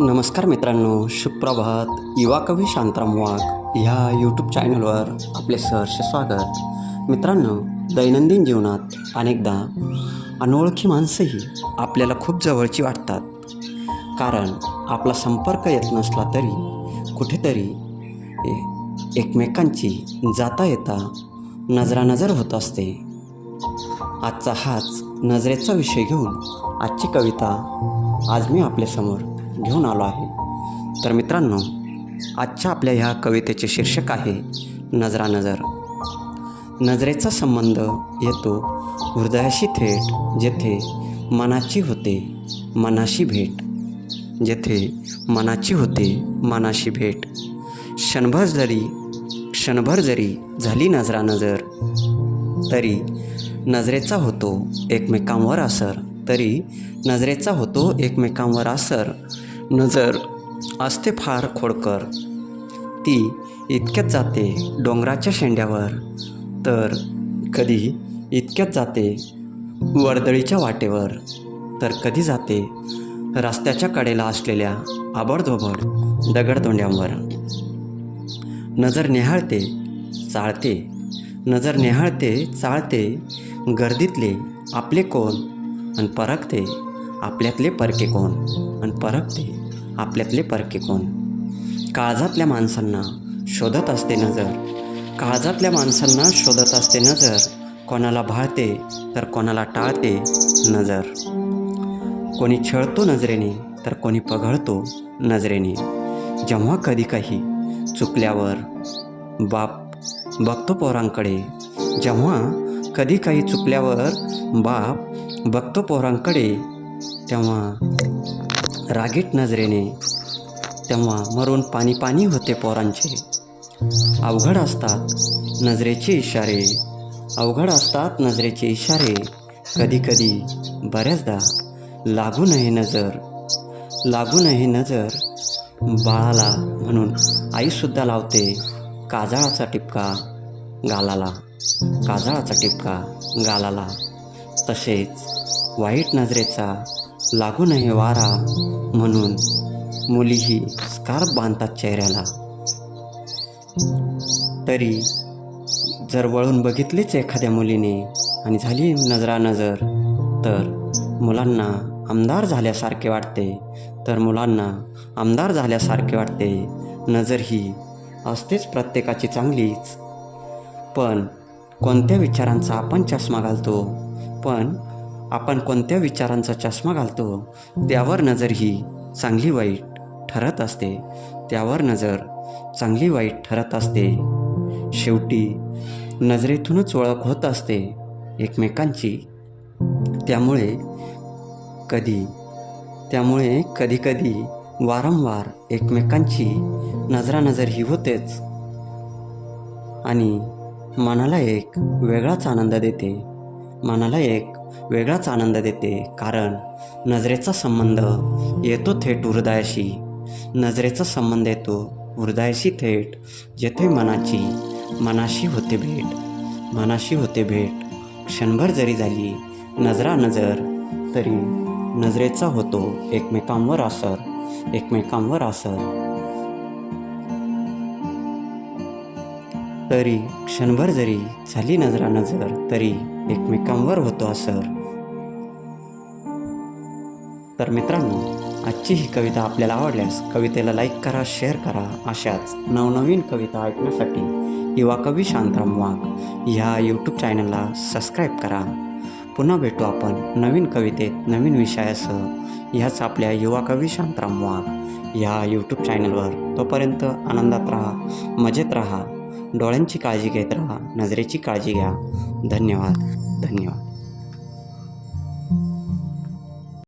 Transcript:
नमस्कार मित्रांनो सुप्रभात. युवा कवी शांताराम वाघ ह्या यूट्यूब चॅनलवर आपले सहर्ष स्वागत. मित्रांनो दैनंदिन जीवनात अनेकदा अनोळखी माणसंही आपल्याला खूप जवळची वाटतात. कारण आपला संपर्क येत नसला तरी कुठेतरी ए- एकमेकांची जाता येता नजरानजर होत असते. आजचा हाच नजरेचा विषय घेऊन आजची कविता आज मी आपल्यासमोर घेऊन आलो आहे. तर मित्रांनो आजच्या आपल्या ह्या कवितेचे शीर्षक आहे नजरानजर. नजरेचा संबंध येतो हृदयाशी थेट जेथे मनाची होते मनाशी भेट. जेथे मनाची होते मनाशी भेट. क्षणभर जरी क्षणभर जरी झाली नजरानजर तरी नजरेचा होतो एकमेकांवर असर. तरी नजरेचा होतो एकमेकांवर असर. नजर असते फार खोडकर. ती इतक्यात जाते डोंगराच्या शेंड्यावर. तर कधी इतक्यात जाते वर्दळीच्या वाटेवर. तर कधी जाते रस्त्याच्या कडेला असलेल्या आबडधोबड दगडधोंड्यांवर. नजर नेहाळते चाळते. नजर नेहाळते चाळते. गर्दीतले आपले कोण आणि परखते. आपल्यातले परके कोण? आणि परखते आपल्यातले परके कोण? काळजातल्या माणसांना शोधत असते नजर. काळजातल्या माणसांना शोधत असते नजर. कोणाला भाळते तर कोणाला टाळते नजर. कोणी छळतो नजरेने तर कोणी पघळतो नजरेने. जेव्हा कधी काही चुकल्यावर बाप बघतो पोरांकडे जेव्हा कधी काही चुकल्यावर बाप बघतो पोरांकडे तेव्हा रागीट नजरेने तेव्हा मरून पाणी पाणी होते पोरांचे. अवघड असतात नजरेचे इशारे. अवघड असतात नजरेचे इशारे. कधी कधी बऱ्याचदा लागू नये नजर. लागू नये नजर. बाळाला म्हणून आईसुद्धा लावते काजळाचा टिपका गालाला. काजळाचा टिपका गालाला. तसेच वाईट नजरेचा लागू नये वारा म्हणून मुलीही स्कार्फ बांधतात चेहऱ्याला. तरी जर वळून बघितलीच एखाद्या मुलीने आणि झाली नजरानजर तर मुलांना आमदार झाल्यासारखे वाटते. तर मुलांना आमदार झाल्यासारखे वाटते. नजर ही असतेच प्रत्येकाची चांगलीच. पण कोणत्या विचारांचा आपण चष्मा घालतो? पण आपण कोणत्या विचारांचा चष्मा घालतो? त्यावर नजर ही चांगली वाईट ठरत असते. त्यावर नजर चांगली वाईट ठरत असते. शेवटी नजरेतूनच ओळख होत असते एकमेकांची. त्यामुळे कधी त्यामुळे कधीकधी वारंवार एकमेकांची नजरानजर ही होतेच आणि मनाला एक वेगळाच आनंद देते. मनाला एक वेगळाच आनंद देते कारण नजरेचा संबंध येतो थेट हृदयाशी. नजरेचा संबंध येतो हृदयाशी थेट जेथे मनाची मनाशी होते भेट. मनाशी होते भेट. क्षणभर जरी झाली नजरा नजर तरी नजरेचा होतो एकमेकांवर असर एकमेकांवर असर तरी क्षणभर जरी झाली नजरा नजर तरी एकमेकांवर होतो असर तर मित्रांनो आजची ही कविता आपल्याला आवडल्यास कवितेला लाईक करा शेअर करा. अशाच नवनवीन कविता ऐकण्यासाठी युवा कवी शांतराम वाघ ह्या यूट्यूब चॅनलला सबस्क्राईब करा. पुन्हा भेटू आपण नवीन कवितेत नवीन विषयासह. ह्याच आपल्या युवा कवी शांतराम वाघ ह्या यूट्यूब चॅनलवर तोपर्यंत आनंदात राहा मजेत राहा. डोळ्यांची काळजी घेत राहा नजरेची काळजी घ्या. धन्यवाद. धन्यवाद.